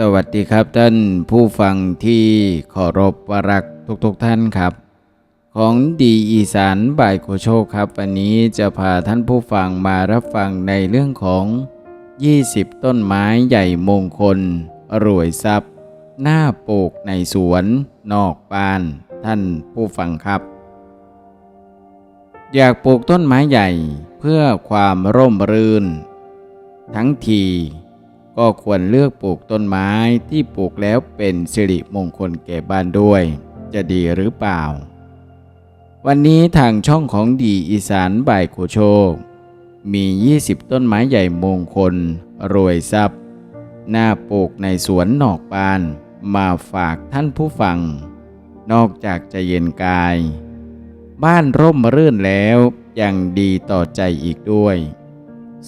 สวัสดีครับท่านผู้ฟังที่เคารพวรักทุกๆทท่านครับ ของดีอีสานบ่ายโคโชคครับ วันนี้จะพาท่านผู้ฟังมารับฟังในเรื่องของ 20 ต้นไม้ใหญ่มงคล รวยทรัพย์ หน้าปลูกในสวนนอกบ้าน ท่านผู้ฟังครับ อยากปลูกต้นไม้ใหญ่เพื่อความร่มรื่น ทั้งที ก็ควรเลือกปลูกต้นไม้ที่ปลูกแล้วเป็นสิริมงคลแก่บ้านด้วย จะดีหรือเปล่า วันนี้ทางช่องของดีอีสานบ่ายโคโชค มี 20 ต้นไม้ใหญ่มงคล รวยทรัพย์ หน้าปลูกในสวนนอกบ้าน มาฝากท่านผู้ฟัง นอกจากจะเย็นกาย บ้านร่มรื่นแล้วยังดีต่อใจอีกด้วย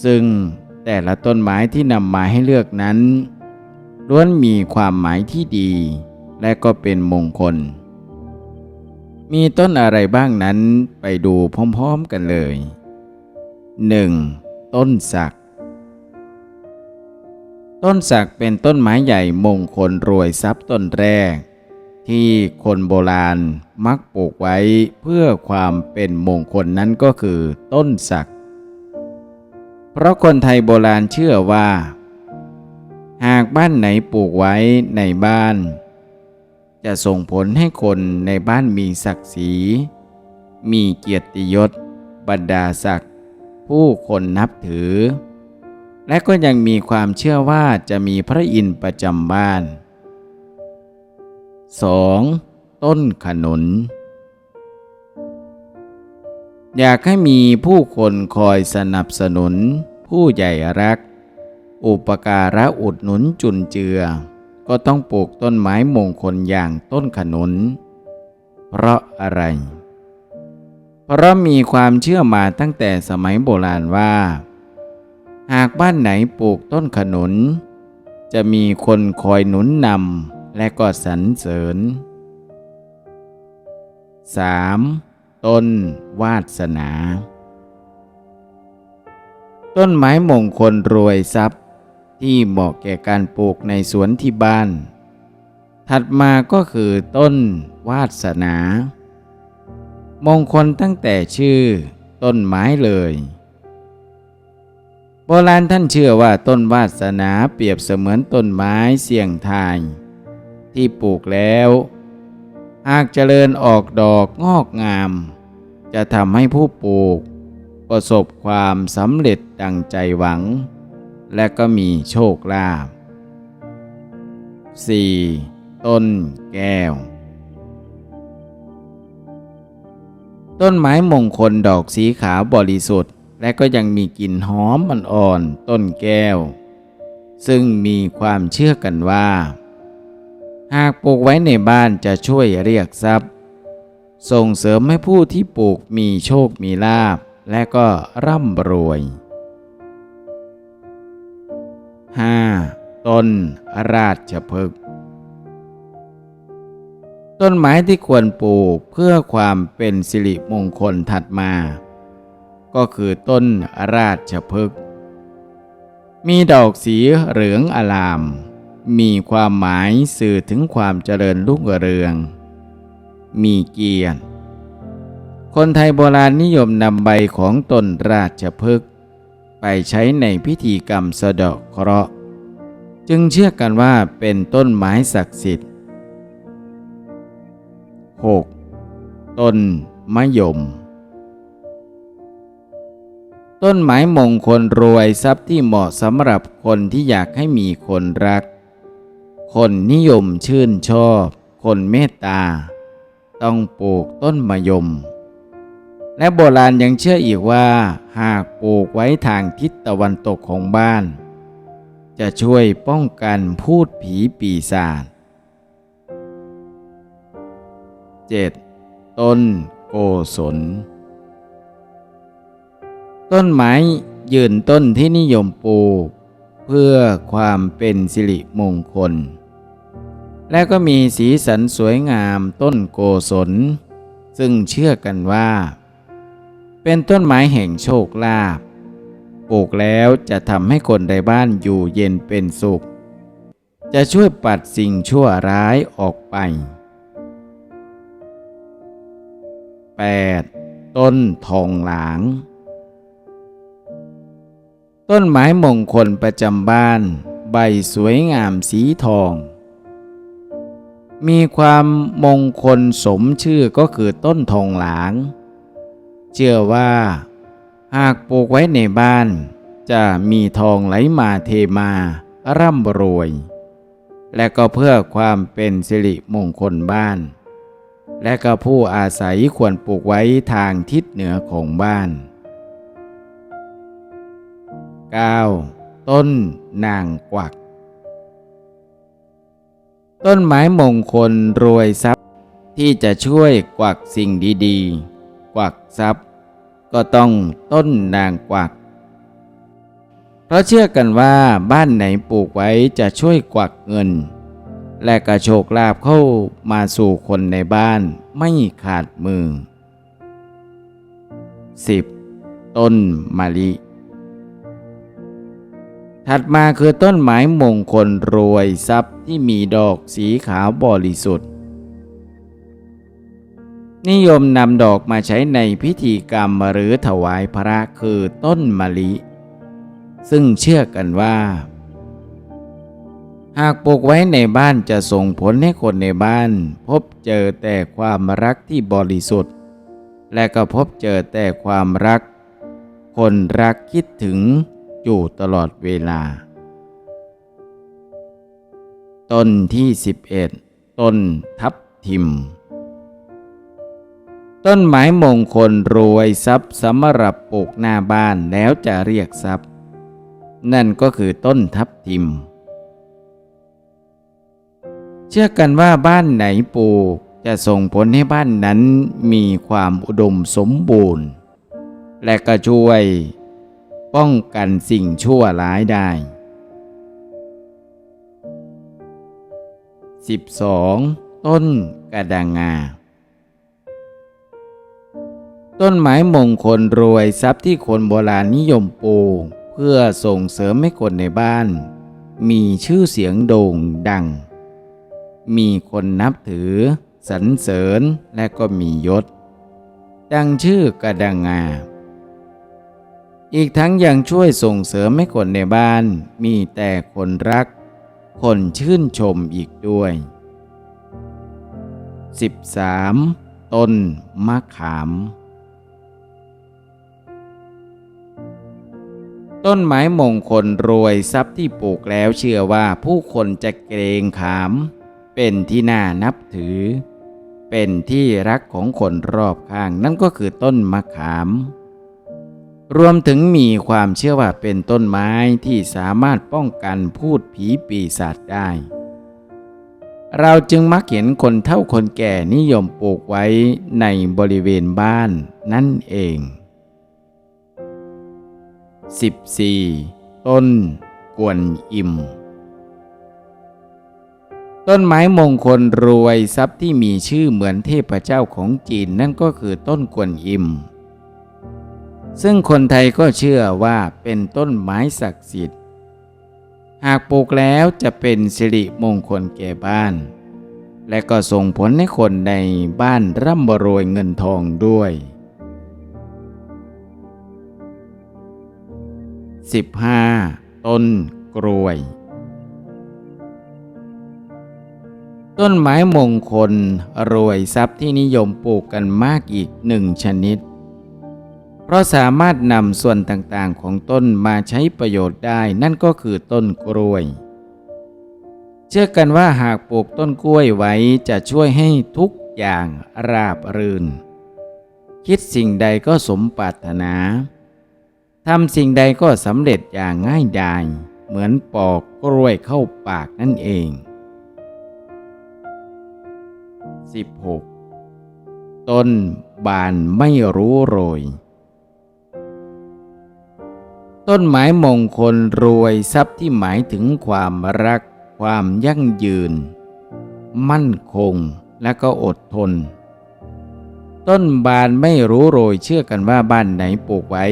ซึ่ง แต่ละต้นไม้ที่นำมาให้เลือกนั้นล้วนมีความหมายที่ดี และก็เป็นมงคล มีต้นอะไรบ้างนั้นไปดูพร้อมๆกันเลย 1. ต้นสัก ต้นสักเป็นต้นไม้ใหญ่มงคลรวยทรัพย์ต้นแรก ที่คนโบราณมักปลูกไว้เพื่อความเป็นมงคลนั้นก็คือต้นสัก เพราะคนไทยโบราณเชื่อว่า หากบ้านไหนปลูกไว้ในบ้าน จะส่งผลให้คนในบ้านมีศักดิ์ศรี มีเกียรติยศ บรรดาศักดิ์ผู้คนนับถือ และก็ยังมีความเชื่อว่าจะมีพระอินทร์ประจำบ้าน 2. ต้นขนุนอยากให้มีผู้คนคอยสนับสนุน ผู้ใหญ่รัก อุปการะอุดหนุนจุนเจือ ก็ต้องปลูกต้นไม้มงคลอย่างต้นขนุน เพราะอะไร เพราะมีความเชื่อมาตั้งแต่สมัยโบราณว่า หากบ้านไหนปลูกต้นขนุน จะมีคนคอยหนุนนำและก็สรรเสริญ 3. ต้นวาสนา ต้นไม้มงคลรวยทรัพย์ ที่เหมาะแก่การปลูกในสวนที่บ้าน ถัดมาก็คือต้นวาสนา มงคลตั้งแต่ชื่อต้นไม้เลย โบราณท่านเชื่อว่าต้นวาสนาเปรียบเสมือนต้นไม้เสี่ยงทาย ที่ปลูกแล้วหากเจริญออกดอกงอกงาม จะทำให้ผู้ปลูก ประสบความสำเร็จดังใจหวัง และก็มีโชคลาภ 4. ต้นแก้ว ต้นไม้มงคลดอกสีขาวบริสุทธิ์ และก็ยังมีกลิ่นหอมอ่อนๆต้นแก้ว ซึ่งมีความเชื่อกันว่า หากปลูกไว้ในบ้านจะช่วยเรียกทรัพย์ ส่งเสริมให้ผู้ที่ปลูกมีโชคมีลาภ และก็ร่ำรวย 5. ต้นราชพฤกษ์ต้นไม้ที่ควรปลูกเพื่อความเป็นสิริมงคลถัดมา ก็คือต้นราชพฤกษ์มีดอกสีเหลืองอลาม มีความหมายสื่อถึงความเจริญรุ่งเรือง มีเกียรติ คนไทยโบราณนิยมนำใบของต้นราชพฤกษ์ไปใช้ในพิธีกรรมสะเดาะเคราะห์จึงเชื่อกันว่าเป็นต้นไม้ศักดิ์สิทธิ์ 6. ต้นมะยม ต้นไม้มงคลรวยทรัพย์ที่เหมาะสำหรับคนที่อยากให้มีคนรัก คนนิยมชื่นชอบ คนเมตตา ต้องปลูกต้นมะยม และโบราณยังเชื่ออีกว่า หากปลูกไว้ทางทิศตะวันตกของบ้าน จะช่วยป้องกันพูดผีปีศาจ 7. ต้นโกศล ต้นไม้ยืนต้นที่นิยมปลูก เพื่อความเป็นสิริมงคล และก็มีสีสันสวยงามต้นโกศล ซึ่งเชื่อกันว่า เป็นต้นไม้แห่งโชคลาภปลูกแล้วจะทำให้คนในบ้านอยู่เย็นเป็นสุข จะช่วยปัดสิ่งชั่วร้ายออกไป 8. ต้นทองหลาง ต้นไม้มงคลประจำบ้าน ใบสวยงามสีทอง มีความมงคลสมชื่อก็คือต้นทองหลาง เชื่อว่า หากปลูกไว้ในบ้าน จะมีทองไหลมาเทมาร่ำรวย และก็เพื่อความเป็นสิริมงคลบ้าน และก็ผู้อาศัยควรปลูกไว้ทางทิศเหนือของบ้าน 9. ต้นนางกวัก ต้นไม้มงคลรวยทรัพย์ที่จะช่วยกวักสิ่งดี ๆ วักทรัพย์ ก็ต้องต้นนางกวัก เพราะเชื่อกันว่าบ้านไหนปลูกไว้จะช่วยกวักเงิน และกระโชกลาบเข้ามาสู่คนในบ้านไม่ขาดมือ 10. ต้นมะลิถัดมาคือต้นไม้มงคลรวยทรัพย์ที่มีดอกสีขาวบริสุทธิ์ นิยมนำดอกมาใช้ในพิธีกรรมหรือถวายพระคือต้นมะลิ ซึ่งเชื่อกันว่า หากปลูกไว้ในบ้านจะส่งผลให้คนในบ้าน พบเจอแต่ความรักที่บริสุทธิ์ และก็พบเจอแต่ความรัก คนรักคิดถึงอยู่ตลอดเวลา ต้นที่ 11 ต้นทับทิม ต้นไม้มงคลรวยทรัพย์สำหรับปลูกหน้าบ้านแล้วจะเรียกทรัพย์ นั่นก็คือต้นทับทิม เชื่อกันว่าบ้านไหนปลูกจะส่งผลให้บ้านนั้นมีความอุดมสมบูรณ์ และก็ช่วย ป้องกันสิ่งชั่วร้ายได้ 12. ต้นกระดังงา ต้นไม้มงคลรวยทรัพย์ที่คนโบราณนิยมปลูกเพื่อส่งเสริมให้คนในบ้าน มีชื่อเสียงโด่งดัง มีคนนับถือ สรรเสริญและก็มียศ ดังชื่อกระดังงา อีกทั้งยังช่วยส่งเสริมให้คนในบ้าน มีแต่คนรัก คนชื่นชมอีกด้วย 13. ต้นมะขาม ต้นไม้มงคลรวยทรัพย์ที่ปลูกแล้วเชื่อว่าผู้คนจะเกรงขาม เป็นที่น่านับถือ เป็นที่รักของคนรอบข้าง นั่นก็คือต้นมะขาม รวมถึงมีความเชื่อว่าเป็นต้นไม้ที่สามารถป้องกันพูดผีปีศาจได้ เราจึงมักเห็นคนเฒ่าคนแก่นิยมปลูกไว้ในบริเวณบ้านนั่นเอง 14. ต้นกวนอิม ต้นไม้มงคลรวยทรัพย์ที่มีชื่อเหมือนเทพเจ้าของจีนนั่นก็คือต้นกวนอิม ซึ่งคนไทยก็เชื่อว่าเป็นต้นไม้ศักดิ์สิทธิ์ หากปลูกแล้วจะเป็นสิริมงคลแก่บ้าน และก็ส่งผลให้คนในบ้านร่ำรวยเงินทองด้วย 15. ต้นกรวย ต้นไม้มงคลรวยทรัพย์ที่นิยมปลูกกันมากอีกหนึ่งชนิด เพราะสามารถนำส่วนต่างๆของต้นมาใช้ประโยชน์ได้นั่นก็คือต้นกล้วย เชื่อกันว่าหากปลูกต้นกล้วยไว้จะช่วยให้ทุกอย่างราบรื่น คิดสิ่งใดก็สมปรารถนา ทำสิ่งใดก็สำเร็จอย่างง่ายดายเหมือนปอกกล้วยเข้าปากนั่นเอง 16. ต้นบานไม่รู้โรย ต้นไม้มงคลรวยทรัพย์ที่หมายถึงความรัก ความยั่งยืน มั่นคงและก็อดทน ต้นบานไม่รู้โรยเชื่อกันว่าบ้านไหนปลูกไว้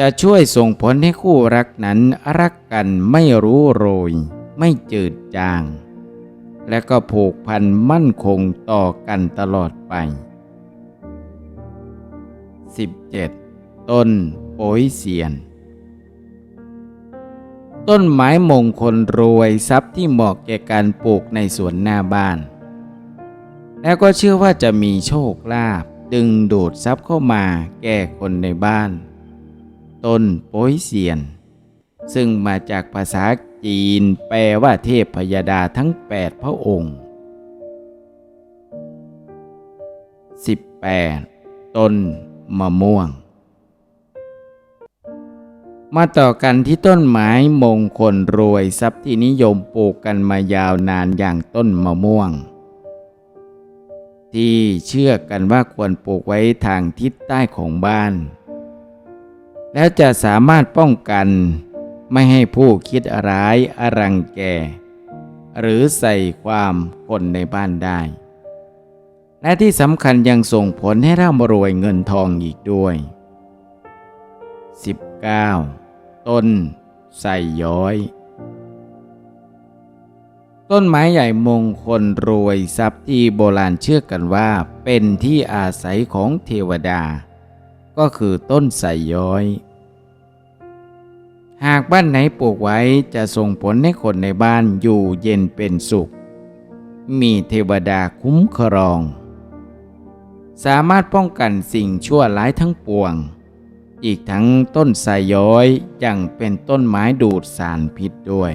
จะช่วยส่งผลให้คู่รักนั้นรักกันไม่รู้โรย ไม่จืดจาง และก็ผูกพันมั่นคงต่อกันตลอดไป 17. ต้นโป้ยเสียน ต้นไม้มงคลรวยทรัพย์ที่เหมาะแก่การปลูกในสวนหน้าบ้าน แล้วก็เชื่อว่าจะมีโชคลาภดึงดูดทรัพย์เข้ามาแก่คนในบ้าน นโป้ยเสียน ซึ่งมาจากภาษาจีนแปลว่าเทพพยดาทั้ง 8 พระองค์ 18. ต้นมะม่วง มาต่อกันที่ต้นไม้มงคลรวยทรัพย์ที่นิยมปลูกกันมายาวนานอย่างต้นมะม่วง ที่เชื่อกันว่าควรปลูกไว้ทางทิศใต้ของบ้าน แล้วจะสามารถป้องกัน ไม่ให้ผู้คิดร้ายอรังแก หรือใส่ความคนในบ้านได้ และที่สำคัญยังส่งผลให้ร่ำรวยเงินทองอีกด้วย 19. ต้นไทรย้อย ต้นไม้ใหญ่มงคลรวยทรัพย์ที่โบราณเชื่อกันว่าเป็นที่อาศัยของเทวดา ก็คือต้นไทรย้อย หากบ้านไหนปลูกไว้จะส่งผลให้คนในบ้านอยู่เย็นเป็นสุข มีเทวดาคุ้มครอง สามารถป้องกันสิ่งชั่วร้ายทั้งปวง อีกทั้งต้นไทรย้อยยังเป็นต้นไม้ดูดสารพิษด้วย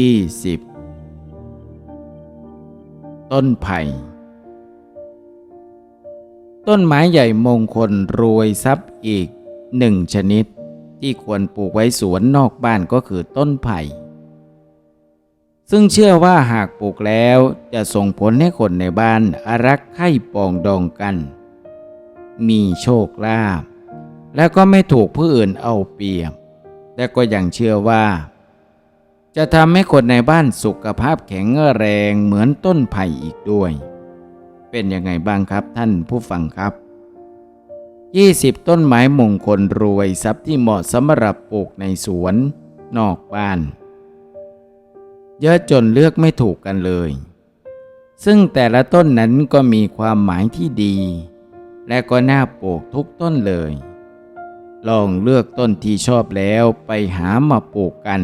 20. ต้นไผ่ต้นไม้ใหญ่มงคลรวยทรัพย์อีก หนึ่งชนิดที่ควรปลูกไว้สวนนอกบ้านก็คือต้นไผ่ ซึ่งเชื่อว่าหากปลูกแล้วจะส่งผลให้คนในบ้านอารักไข่ปองดองกัน มีโชคลาภและก็ไม่ถูกผู้อื่นเอาเปรียบ และก็ยังเชื่อว่า จะทำให้คนในบ้านสุขภาพแข็งแรงเหมือนต้นไผ่อีกด้วย เป็นยังไงบ้างครับท่านผู้ฟังครับ 20 ต้นไม้มงคลรวยทรัพย์ที่เหมาะสำหรับปลูกในสวน นอกบ้าน เยอะจนเลือกไม่ถูกกันเลย ซึ่งแต่ละต้นนั้นก็มีความหมายที่ดี และก็น่าปลูกทุกต้นเลย ลองเลือกต้นที่ชอบแล้วไปหามาปลูกกัน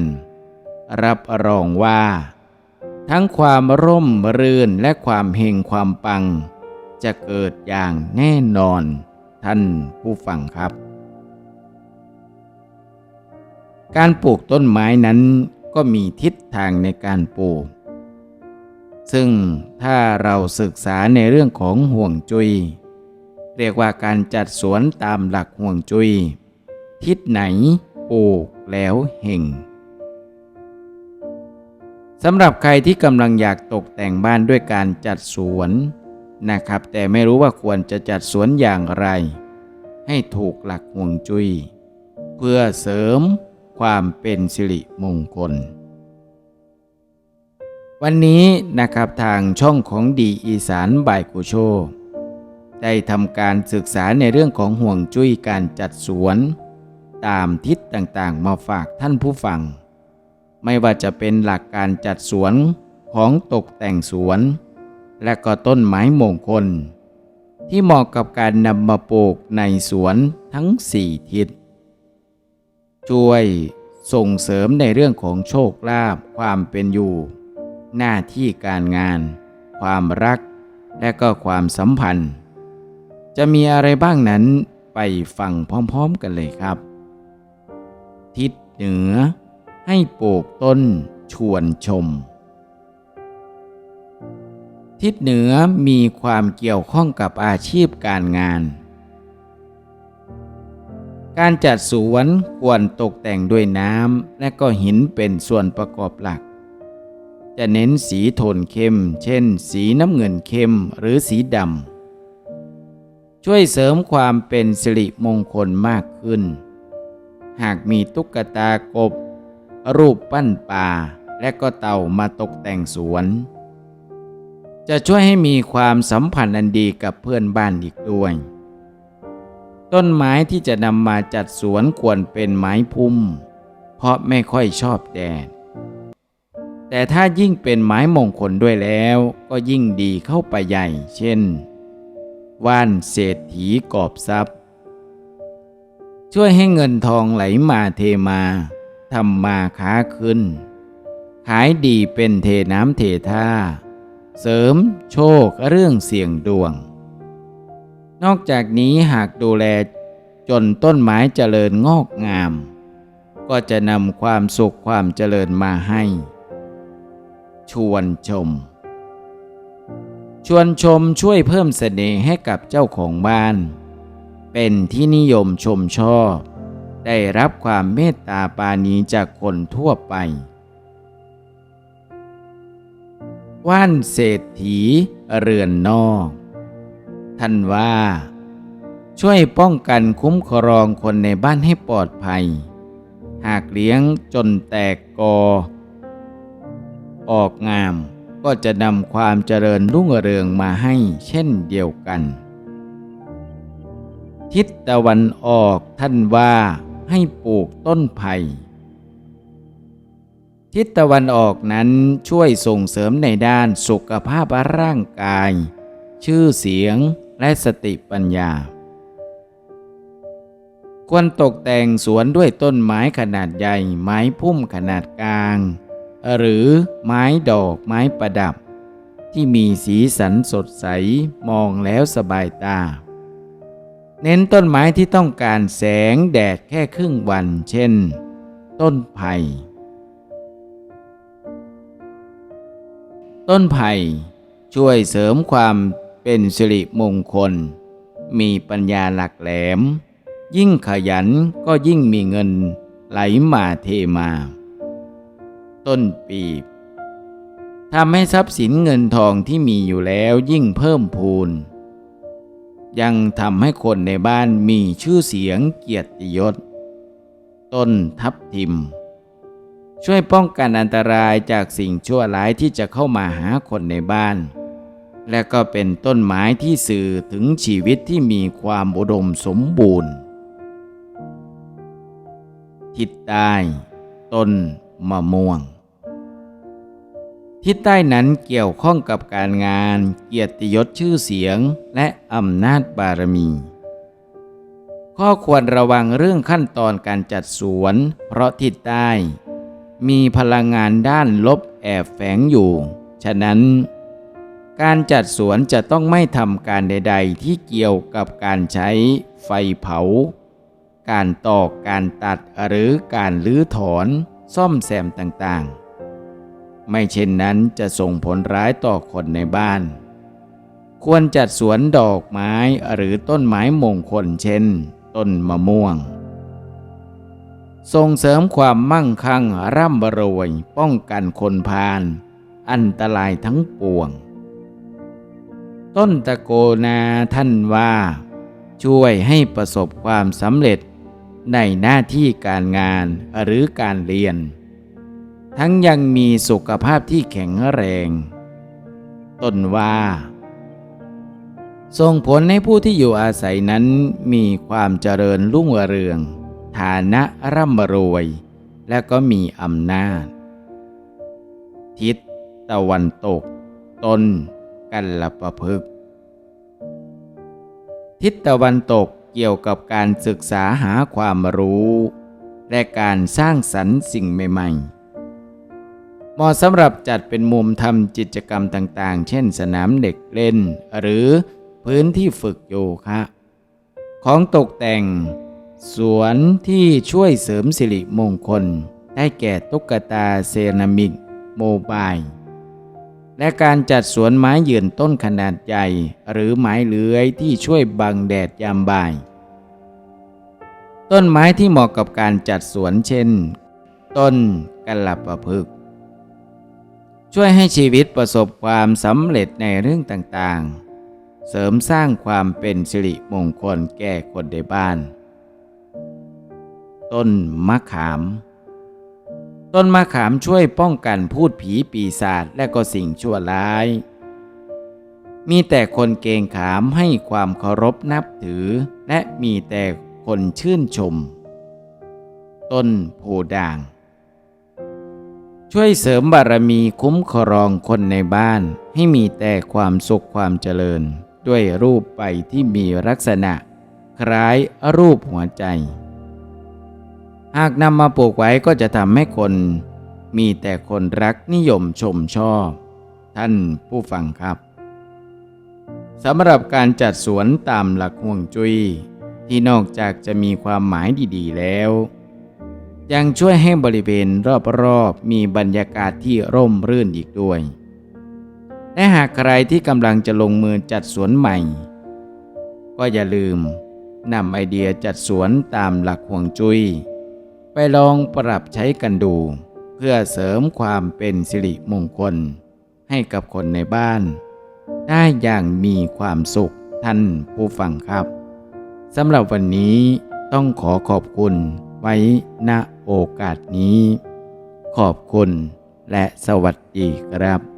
รับรองว่า ทั้งความร่มรื่นและความเฮงความปัง จะเกิดอย่างแน่นอน ท่านผู้ฟังครับ การปลูกต้นไม้นั้นก็มีทิศทางในการปลูก ซึ่งถ้าเราศึกษาในเรื่องของห่วงจุย เรียกว่าการจัดสวนตามหลักห่วงจุย ทิศไหนปลูกแล้วเห่งสำหรับใครที่กำลังอยากตกแต่งบ้านด้วยการจัดสวน นะครับ แต่ไม่รู้ว่าควรจะจัดสวนอย่างไร ให้ถูกหลักห่วงจุย้ยเพื่อเสริมความเป็นสิริมงคล วันนี้นะครับทางช่องของดีอีสานบายกุโชได้ทำการศึกษาในเรื่องของห่วงจุ้ยการจัดสวน ตามทิศต่างๆ มาฝากท่านผู้ฟัง ไม่ว่าจะเป็นหลักการจัดสวนของตกแต่งสวน และก็ต้นไม้มงคล ที่เหมาะกับการนำมาปลูกในสวนทั้งสี่ทิศ ช่วยส่งเสริมในเรื่องของโชคลาภความเป็นอยู่ หน้าที่การงาน ความรัก และก็ความสัมพันธ์ จะมีอะไรบ้างนั้นไปฟังพร้อมๆกันเลยครับ ทิศเหนือให้ปลูกต้นชวนชม ทิศเหนือมีความเกี่ยวข้องกับอาชีพการงาน การจัดสวนควรตกแต่งด้วยน้ำและก็หินเป็นส่วนประกอบหลัก จะเน้นสีโทนเข้ม เช่น สีน้ำเงินเข้มหรือสีดำ ช่วยเสริมความเป็นสิริมงคลมากขึ้น หากมีตุ๊กตากบ รูปปั้นป่า และก็เต่ามาตกแต่งสวน จะช่วยให้มีความสัมพันธ์อันดีกับเพื่อนบ้านอีกด้วย ต้นไม้ที่จะนำมาจัดสวนควรเป็นไม้พุ่ม เพราะไม่ค่อยชอบแดด แต่ถ้ายิ่งเป็นไม้มงคลด้วยแล้วก็ยิ่งดีเข้าไปใหญ่ เช่น ว่านเศรษฐีกอบทรัพย์ ช่วยให้เงินทองไหลมาเทมาทำมาค้าขึ้น ขายดีเป็นเทน้ำเทท่า เสริมโชคเรื่องเสี่ยงดวง นอกจากนี้หากดูแลจนต้นไม้เจริญงอกงาม ก็จะนำความสุขความเจริญมาให้ ชวนชม ชวนชมช่วยเพิ่มเสน่ห์ให้กับเจ้าของบ้าน เป็นที่นิยมชมชอบ ได้รับความเมตตาปานีจากคนทั่วไป ว่านเศรษฐีเรือนนอก ท่านว่า ช่วยป้องกันคุ้มครองคนในบ้านให้ปลอดภัย หากเลี้ยงจนแตกกอ ออกงามก็จะนำความเจริญรุ่งเรืองมาให้เช่นเดียวกัน ทิศตะวันออกท่านว่าให้ปลูกต้นไผ่ ทิศตะวันออกนั้นช่วยส่งเสริมในด้านสุขภาพร่างกาย ชื่อเสียงและสติปัญญา ควรตกแต่งสวนด้วยต้นไม้ขนาดใหญ่ ไม้พุ่มขนาดกลาง หรือไม้ดอกไม้ประดับ ที่มีสีสันสดใสมองแล้วสบายตา เน้นต้นไม้ที่ต้องการแสงแดดแค่ครึ่งวัน เช่น ต้นไผ่ ต้นไผ่ช่วยเสริมความเป็นสิริมงคล มีปัญญาหลักแหลม ยิ่งขยันก็ยิ่งมีเงินไหลมาเทมา ต้นปีบทำให้ทรัพย์สินเงินทองที่มีอยู่แล้วยิ่งเพิ่มพูน ยังทำให้คนในบ้านมีชื่อเสียงเกียรติยศ ต้นทับทิม ช่วยป้องกันอันตรายจากสิ่งชั่วร้ายที่จะเข้ามาหาคนในบ้าน และก็เป็นต้นไม้ที่สื่อถึงชีวิตที่มีความอุดมสมบูรณ์ ทิศใต้ต้นมะม่วง ทิศใต้นั้นเกี่ยวข้องกับการงาน เกียรติยศชื่อเสียงและอำนาจบารมีข้อควรระวังเรื่องขั้นตอนการจัดสวน เพราะทิศใต้ มีพลังงานด้านลบแอบแฝงอยู่ ฉะนั้น การจัดสวนจะต้องไม่ทำการใด ๆ ที่เกี่ยวกับการใช้ไฟเผา การตอกการตัดหรือการลื้อถอนซ่อมแซมต่างๆ ไม่เช่นนั้นจะส่งผลร้ายต่อคนในบ้าน ควรจัดสวนดอกไม้หรือต้นไม้มงคลเช่น ต้นมะม่วง ส่งเสริมความมั่งคั่งร่ำรวย ป้องกันคนพาลอันตรายทั้งปวง ต้นตะโกนาท่านว่า ช่วยให้ประสบความสำเร็จในหน้าที่การงานหรือการเรียน ทั้งยังมีสุขภาพที่แข็งแรง ต้นว่าส่งผลให้ผู้ที่อยู่อาศัยนั้นมีความเจริญรุ่งเรือง ฐานะร่ำรวย และก็มีอำนาจ ทิศตะวันตก ต้นกัลประพฤกทิศตะวันตกเกี่ยวกับการศึกษาหาความรู้ และการสร้างสรรค์สิ่งใหม่ ๆ เหมาะสำหรับจัดเป็นมุมทำกิจกรรมต่างๆ เช่นสนามเด็กเล่น หรือพื้นที่ฝึกโยคะ ของตกแต่ง สวนที่ช่วยเสริมสิริมงคล ได้แก่ตุ๊กตาเซรามิก โมบาย และการจัดสวนไม้ยืนต้นขนาดใหญ่ หรือไม้เลื้อยที่ช่วยบังแดดยามบ่าย ต้นไม้ที่เหมาะกับการจัดสวนเช่น ต้นกัลประพึกษ์ช่วยให้ชีวิตประสบความสำเร็จในเรื่องต่างๆ เสริมสร้างความเป็นสิริมงคลแก่คนในบ้าน ต้นมะขาม ต้นมะขามช่วยป้องกันพูดผีปีศาจและก็สิ่งชั่วร้าย มีแต่คนเกรงขามให้ความเคารพนับถือ และมีแต่คนชื่นชม ต้นโพด่าง ช่วยเสริมบารมีคุ้มครองคนในบ้านให้มีแต่ความสุขความเจริญ ด้วยรูปไปที่มีลักษณะ คล้ายรูปหัวใจ หากนำมาปลูกไว้ก็จะทำให้คน มีแต่คนรักนิยมชมชอบ ท่านผู้ฟังครับสำหรับการจัดสวนตามหลักห่วงจุย้ยที่นอกจากจะมีความหมายดีๆแล้ว ยังช่วยให้บริเวณรอบๆมีบรรยากาศที่ร่มรื่นอีกด้วย และหากใครที่กำลังจะลงมือจัดสวนใหม่ ก็อย่าลืมนำไอเดียจัดสวนตามหลักห่วงจุย้ย ลองปรับใช้กันดู เพื่อเสริมความเป็นสิริมงคล ให้กับคนในบ้าน ได้อย่างมีความสุขท่านผู้ฟังครับสำหรับวันนี้ต้องขอขอบคุณไว้ณโอกาสนี้ ขอบคุณและสวัสดีครับ